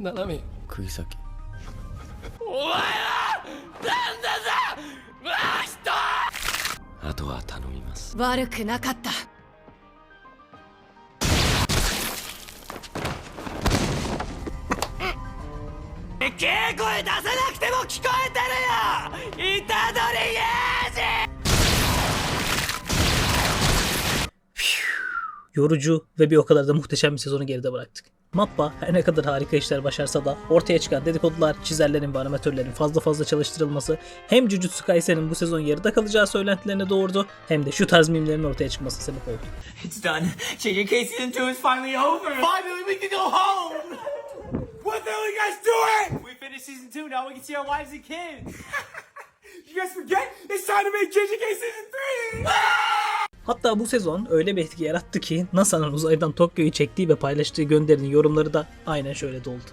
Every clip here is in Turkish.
七海食い先お前はなんださあ人あとは頼みます悪くなかった稽古へ出さなくても聞こえてるよ虎杖英二 Yorucu ve bir o kadar da muhteşem bir sezonu geride bıraktık. Mappa her ne kadar harika işler başarsa da ortaya çıkan dedikodular, çizerlerin ve animatörlerin fazla fazla çalıştırılması hem Jujutsu Kaisen'in bu sezon yarıda kalacağı söylentilerini doğurdu hem de şu tarz mimlerin ortaya çıkması sebep oldu. It's done. JJK season two is finally over. Finally, we can go home. What the hell are you guys doing? We finished season two. Now we can see our wives and kids. you guys forget? It's time to make JJK season three. Hatta bu sezon öyle bir etki yarattı ki NASA'nın uzaydan Tokyo'yu çektiği ve paylaştığı gönderinin yorumları da aynen şöyle doldu.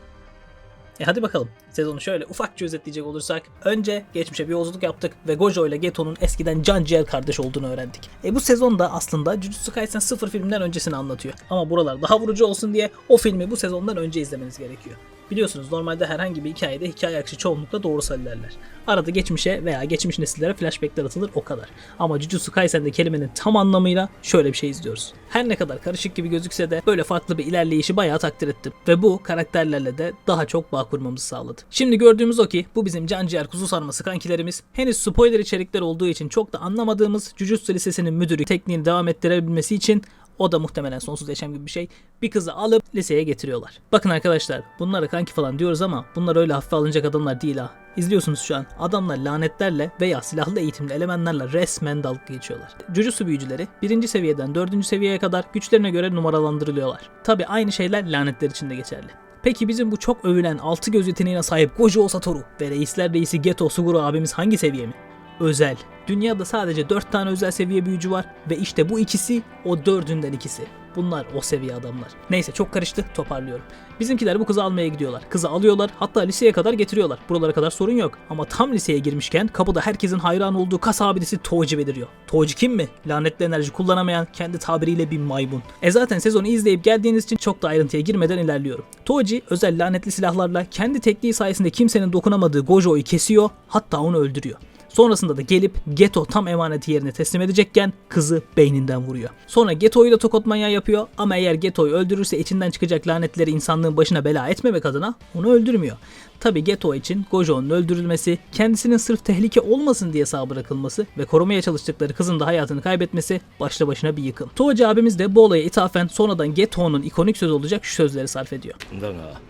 E hadi bakalım. Sezonu şöyle ufakça özetleyecek olursak. Önce geçmişe bir yolculuk yaptık ve Gojo ile Geto'nun eskiden can ciğer kardeş olduğunu öğrendik. E bu sezonda aslında Jujutsu Kaisen 0 filminden öncesini anlatıyor. Ama buralar daha vurucu olsun diye o filmi bu sezondan önce izlemeniz gerekiyor. Biliyorsunuz normalde herhangi bir hikayede hikaye akışı çoğunlukla doğrusal ilerler. Arada geçmişe veya geçmiş nesillere flashbackler atılır o kadar. Ama Jujutsu Kaisen'de kelimenin tam anlamıyla şöyle bir şey izliyoruz. Her ne kadar karışık gibi gözükse de böyle farklı bir ilerleyişi bayağı takdir ettim. Ve bu karakterlerle de daha çok bağ kurmamızı sağladı. Şimdi gördüğümüz o ki bu bizim can ciğer kuzu sarması kankilerimiz henüz spoiler içerikler olduğu için çok da anlamadığımız Jujutsu Lisesi'nin müdürü tekniğini devam ettirebilmesi için o da muhtemelen sonsuz yaşam gibi bir şey. Bir kızı alıp liseye getiriyorlar. Bakın arkadaşlar bunlara kanki falan diyoruz ama bunlar öyle hafife alınacak adamlar değil ha. İzliyorsunuz şu an. Adamlar lanetlerle veya silahlı eğitimli elementlerle resmen dalga geçiyorlar. Jujutsu büyücüleri birinci seviyeden dördüncü seviyeye kadar güçlerine göre numaralandırılıyorlar. Tabi aynı şeyler lanetler için de geçerli. Peki bizim bu çok övülen altı göz yeteneğine sahip Gojo Satoru ve reisler reisi Geto Suguru abimiz hangi seviye mi? Özel. Dünyada sadece 4 tane özel seviye büyücü var ve işte bu ikisi o dördünden ikisi. Bunlar o seviye adamlar. Neyse çok karıştı toparlıyorum. Bizimkiler bu kızı almaya gidiyorlar. Kızı alıyorlar hatta liseye kadar getiriyorlar. Buralara kadar sorun yok. Ama tam liseye girmişken kapıda herkesin hayran olduğu kas abidesi Toji beliriyor. Toji kim mi? Lanetli enerji kullanamayan kendi tabiriyle bir maymun. E zaten sezonu izleyip geldiğiniz için çok da ayrıntıya girmeden ilerliyorum. Toji özel lanetli silahlarla kendi tekniği sayesinde kimsenin dokunamadığı Gojo'yu kesiyor hatta onu öldürüyor. Sonrasında da gelip Geto tam emaneti yerine teslim edecekken kızı beyninden vuruyor. Sonra Geto'yu da tokot manyağı yapıyor ama eğer Geto'yu öldürürse içinden çıkacak lanetleri insanlığın başına bela etmemek adına onu öldürmüyor. Tabi Geto için Gojo'nun öldürülmesi, kendisinin sırf tehlike olmasın diye sağ bırakılması ve korumaya çalıştıkları kızın da hayatını kaybetmesi başlı başına bir yıkım. Toji abimiz de bu olaya ithafen sonradan Geto'nun ikonik sözü olacak şu sözleri sarf ediyor. だが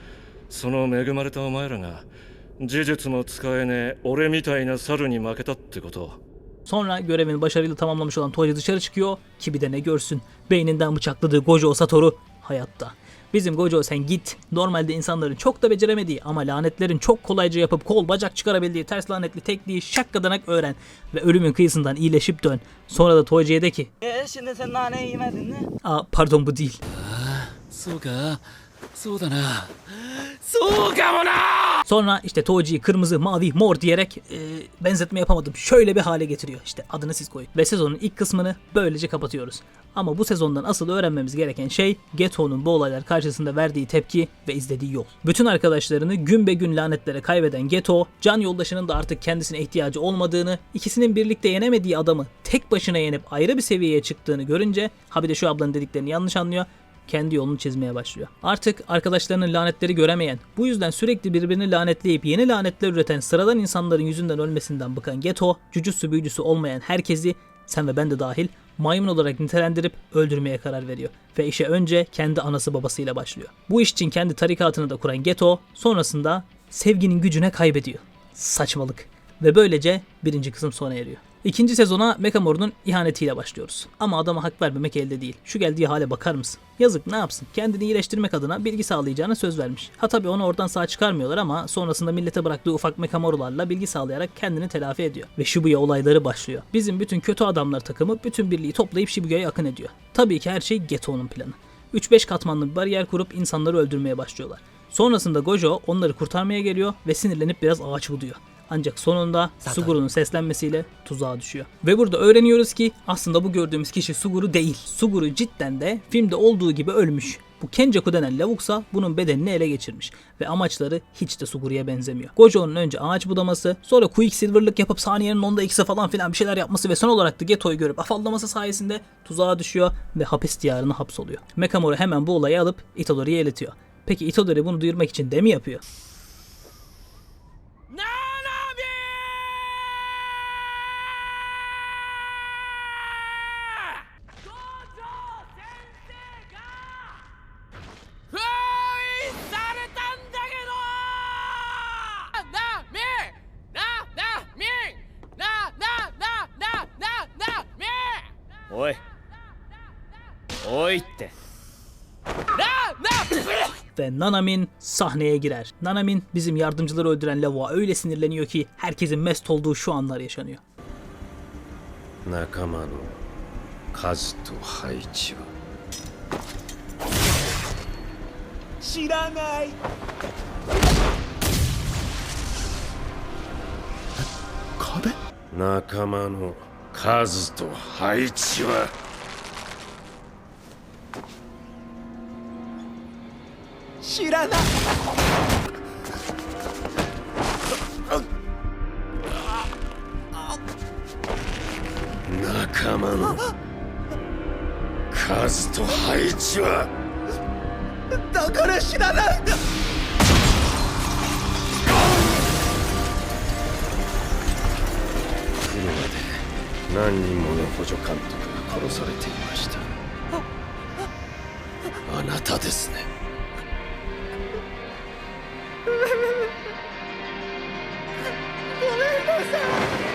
その恵まれたお前らが 呪術も使えねえ俺みたいな猿に負けたってこと Sonra görevini başarıyla tamamlamış olan Toji dışarı çıkıyor ki bir de ne görsün. Beyninden bıçakladığı Gojo Satoru hayatta. Bizim Gojo sen git. Normalde insanların çok da beceremediği ama lanetlerin çok kolayca yapıp kol bacak çıkarabildiği ters lanetli tekniği şakkadanak öğren ve ölümün kıyısından iyileşip dön. Sonra da Toji'ye de ki えー、死んでsen nane yemedin mi? Aa pardon bu değil. そうか そうだなそうかもな Sonra işte Toji'yi kırmızı, mavi, mor diyerek e, benzetme yapamadım. Şöyle bir hale getiriyor. İşte adını siz koyun. Ve sezonun ilk kısmını böylece kapatıyoruz. Ama bu sezondan asıl öğrenmemiz gereken şey Geto'nun bu olaylar karşısında verdiği tepki ve izlediği yol. Bütün arkadaşlarını gün be gün lanetlere kaybeden Geto, can yoldaşının da artık kendisine ihtiyacı olmadığını, ikisinin birlikte yenemediği adamı tek başına yenip ayrı bir seviyeye çıktığını görünce, ha bir de şu ablanın dediklerini yanlış anlıyor, kendi yolunu çizmeye başlıyor. Artık arkadaşlarının lanetleri göremeyen, bu yüzden sürekli birbirini lanetleyip yeni lanetler üreten sıradan insanların yüzünden ölmesinden bıkan Geto, Jujutsu büyücüsü olmayan herkesi, sen ve ben de dahil, maymun olarak nitelendirip öldürmeye karar veriyor. Ve işe önce kendi anası babasıyla başlıyor. Bu iş için kendi tarikatını da kuran Geto, sonrasında sevginin gücüne kaybediyor. Saçmalık. Ve böylece birinci kısım sona eriyor. İkinci sezona Mekamoru'nun ihanetiyle başlıyoruz. Ama adama hak vermemek elde değil. Şu geldiği hale bakar mısın? Yazık ne yapsın? Kendini iyileştirmek adına bilgi sağlayacağına söz vermiş. Ha tabi onu oradan sağ çıkarmıyorlar ama sonrasında millete bıraktığı ufak Mekamoru'larla bilgi sağlayarak kendini telafi ediyor. Ve Shibuya olayları başlıyor. Bizim bütün kötü adamlar takımı bütün birliği toplayıp Shibuya'ya akın ediyor. Tabii ki her şey Geto'nun planı. 3-5 katmanlı bir bariyer kurup insanları öldürmeye başlıyorlar. Sonrasında Gojo onları kurtarmaya geliyor ve sinirlenip biraz ağaç buluyor. Ancak sonunda Suguru'nun seslenmesiyle tuzağa düşüyor. Ve burada öğreniyoruz ki aslında bu gördüğümüz kişi Suguru değil. Suguru cidden de filmde olduğu gibi ölmüş. Bu Kenjaku denen lavuksa bunun bedenini ele geçirmiş ve amaçları hiç de Suguri'ye benzemiyor. Gojo'nun önce ağaç budaması, sonra Quicksilver'lık yapıp saniyenin onda ikisi falan filan bir şeyler yapması ve son olarak da Geto'yu görüp afallaması sayesinde tuzağa düşüyor ve hapis diyarına hapsoluyor. Mekamoru hemen bu olayı alıp Itadori'ye iletiyor. Peki Itadori bunu duyurmak için de mi yapıyor? "おいおいって」 ve Nanamin sahneye girer. Nanamin bizim yardımcıları öldüren lavuğa öyle sinirleniyor ki herkesin mest olduğu şu anlar yaşanıyor. 仲間の数と配置は知らない仲間の 数と配置は。知らな。い仲間の数と配置は。だから知らないんだ何人もの補助監督が殺されていましたあなたですねごめんなさい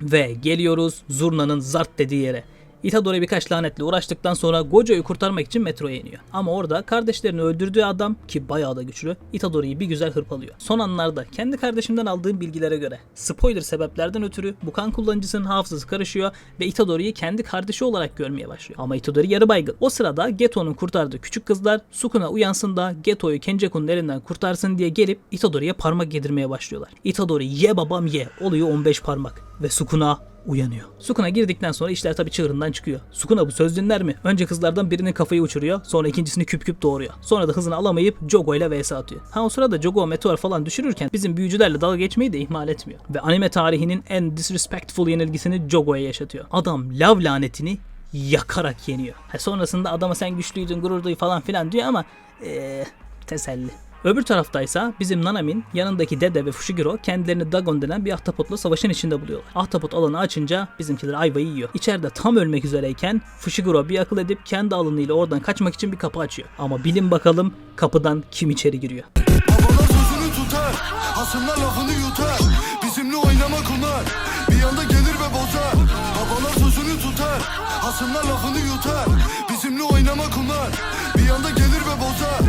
Ve geliyoruz Zurna'nın zart dediği yere. Itadori birkaç lanetle uğraştıktan sonra Gojo'yu kurtarmak için metroya iniyor. Ama orada kardeşlerini öldürdüğü adam ki bayağı da güçlü Itadori'yi bir güzel hırpalıyor. Son anlarda kendi kardeşimden aldığım bilgilere göre spoiler sebeplerden ötürü bu kan kullanıcısının hafızası karışıyor ve Itadori'yi kendi kardeşi olarak görmeye başlıyor. Ama Itadori yarı baygın. O sırada Geto'nun kurtardığı küçük kızlar Sukuna uyansın da Geto'yu Kenjaku'nun elinden kurtarsın diye gelip Itadori'ye parmak yedirmeye başlıyorlar. Itadori ye babam ye oluyor 15 parmak ve Sukuna uyanıyor. Sukuna girdikten sonra işler tabii çığırından çıkıyor. Sukuna bu söz dinler mi? Önce kızlardan birinin kafayı uçuruyor. Sonra ikincisini küp küp doğuruyor. Sonra da hızını alamayıp Jogo ile vs atıyor. Ha o sırada Jogo meteor falan düşürürken bizim büyücülerle dalga geçmeyi de ihmal etmiyor. Ve anime tarihinin en disrespectful yenilgisini Jogo'ya yaşatıyor. Adam lav lanetini yakarak yeniyor. Ha sonrasında adama sen güçlüydün gurur duy falan filan diyor ama eee teselli. Öbür taraftaysa bizim Nanamin yanındaki Dede ve Fushiguro kendilerini Dagon denen bir ahtapotla savaşın içinde buluyorlar. Ahtapot alanı açınca bizimkiler ayvayı yiyor. İçeride tam ölmek üzereyken Fushiguro bir akıl edip kendi alanıyla oradan kaçmak için bir kapı açıyor. Ama bilin bakalım kapıdan kim içeri giriyor. Babalar sözünü tutar Hasımlar lafını yutar Bizimle oynamak onlar Bir anda gelir ve bozar Babalar sözünü tutar Hasımlar lafını yutar Bizimle oynamak onlar Bir anda gelir ve bozar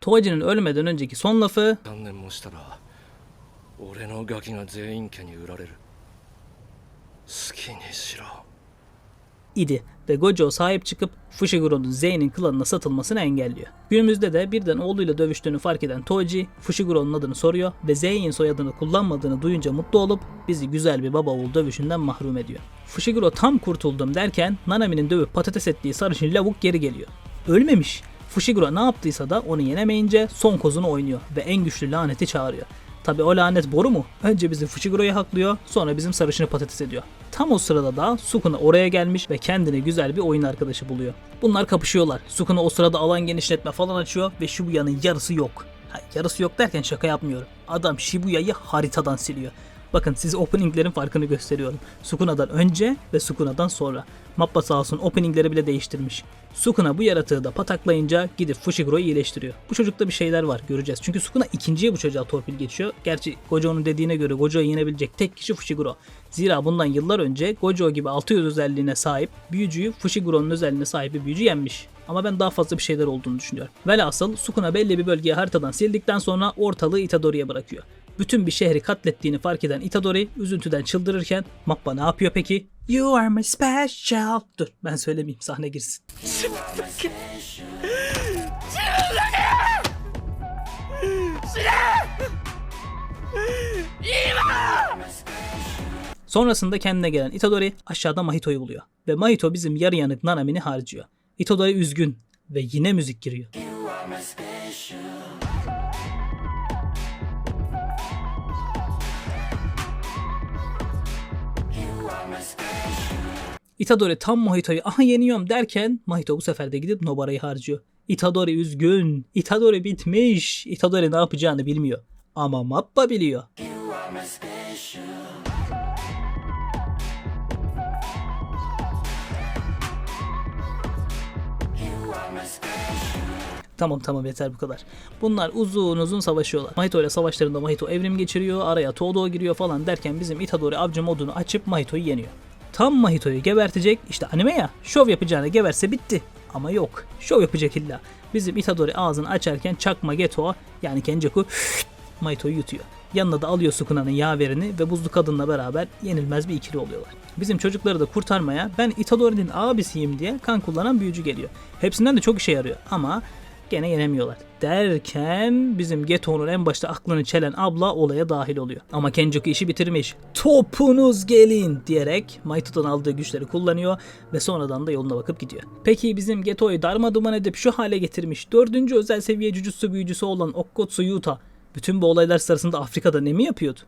Toji'nin ölmeden önceki son lafı idi ve Gojo sahip çıkıp Fushiguro'nun Zein'in klanına satılmasını engelliyor. Günümüzde de birden oğluyla dövüştüğünü fark eden Toji, Fushiguro'nun adını soruyor ve Zein soyadını kullanmadığını duyunca mutlu olup bizi güzel bir baba oğul dövüşünden mahrum ediyor. Fushiguro tam kurtuldum derken Nanami'nin dövüp patates ettiği sarışın lavuk geri geliyor. Ölmemiş. Fushiguro ne yaptıysa da onu yenemeyince son kozunu oynuyor ve en güçlü laneti çağırıyor. Tabi o lanet boru mu? Önce bizim Fushiguro'yu haklıyor, sonra bizim sarışını patates ediyor. Tam o sırada da Sukuna oraya gelmiş ve kendine güzel bir oyun arkadaşı buluyor. Bunlar kapışıyorlar. Sukuna o sırada alan genişletme falan açıyor ve Shibuya'nın yarısı yok. Ha, yarısı yok derken şaka yapmıyorum. Adam Shibuya'yı haritadan siliyor. Bakın size openinglerin farkını gösteriyorum. Sukuna'dan önce ve Sukuna'dan sonra. Mappa sağ olsun openingleri bile değiştirmiş. Sukuna bu yaratığı da pataklayınca gidip Fushiguro'yu iyileştiriyor. Bu çocukta bir şeyler var göreceğiz. Çünkü Sukuna ikinciye bu çocuğa torpil geçiyor. Gerçi Gojo'nun dediğine göre Gojo'yu yenebilecek tek kişi Fushiguro. Zira bundan yıllar önce Gojo gibi 600 özelliğine sahip büyücüyü Fushiguro'nun özelliğine sahip bir büyücü yenmiş. Ama ben daha fazla bir şeyler olduğunu düşünüyorum. Velhasıl Sukuna belli bir bölgeyi haritadan sildikten sonra ortalığı Itadori'ye bırakıyor bütün bir şehri katlettiğini fark eden Itadori üzüntüden çıldırırken Mappa ne yapıyor peki? You are my special. Dur ben söylemeyeyim sahne girsin. Sonrasında kendine gelen Itadori aşağıda Mahito'yu buluyor ve Mahito bizim yarı yanık Nanami'ni harcıyor. Itadori üzgün ve yine müzik giriyor. Itadori tam Mahito'yu aha yeniyorum derken Mahito bu sefer de gidip Nobara'yı harcıyor. Itadori üzgün. Itadori bitmiş. Itadori ne yapacağını bilmiyor. Ama Mappa biliyor. Tamam tamam yeter bu kadar. Bunlar uzun uzun savaşıyorlar. Mahito ile savaşlarında Mahito evrim geçiriyor, araya Todo giriyor falan derken bizim Itadori avcı modunu açıp Mahito'yu yeniyor. Tam Mahito'yu gebertecek, işte anime ya, şov yapacağını geberse bitti. Ama yok, şov yapacak illa. Bizim Itadori ağzını açarken çakma Geto yani Kenjaku Mahito'yu yutuyor. Yanına da alıyor Sukuna'nın yaverini ve buzlu kadınla beraber yenilmez bir ikili oluyorlar. Bizim çocukları da kurtarmaya ben Itadori'nin abisiyim diye kan kullanan büyücü geliyor. Hepsinden de çok işe yarıyor ama gene yenemiyorlar. Derken bizim Geto'nun en başta aklını çelen abla olaya dahil oluyor. Ama Kenjaku işi bitirmiş. Topunuz gelin diyerek Mahito'dan aldığı güçleri kullanıyor ve sonradan da yoluna bakıp gidiyor. Peki bizim Geto'yu darma duman edip şu hale getirmiş dördüncü özel seviye Jujutsu büyücüsü olan Okkotsu Yuta bütün bu olaylar sırasında Afrika'da ne mi yapıyordu?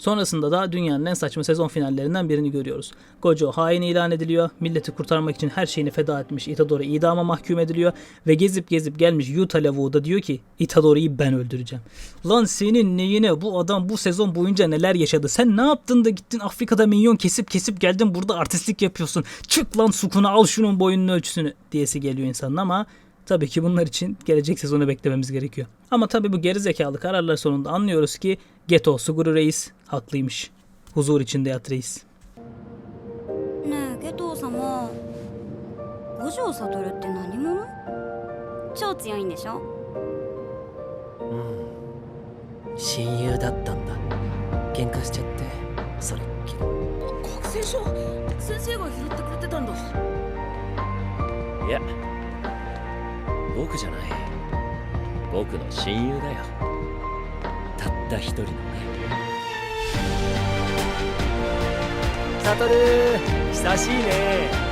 Sonrasında da dünyanın en saçma sezon finallerinden birini görüyoruz. Gojo hain ilan ediliyor, milleti kurtarmak için her şeyini feda etmiş Itadori idama mahkum ediliyor ve gezip gezip gelmiş Yuta lavuğu da diyor ki Itadori'yi ben öldüreceğim. Lan senin neyine bu adam bu sezon boyunca neler yaşadı? Sen ne yaptın da gittin Afrika'da minyon kesip kesip geldin burada artistlik yapıyorsun. Çık lan Sukuna al şunun boyunun ölçüsünü diyesi geliyor insanın ama Tabii ki bunlar için gelecek sezonu beklememiz gerekiyor. Ama tabii bu gerizekalı kararlar sonunda anlıyoruz ki Geto Suguru Reis haklıymış. Huzur içinde yat reis. ねえゲトウ様五条悟って何者超強いんでしょ親友だったんだ喧嘩しちゃってそれっきり覚醒書先生が拾ってくれてたんだいや僕じゃない僕の親友だよたった一人のねサトル久しいね。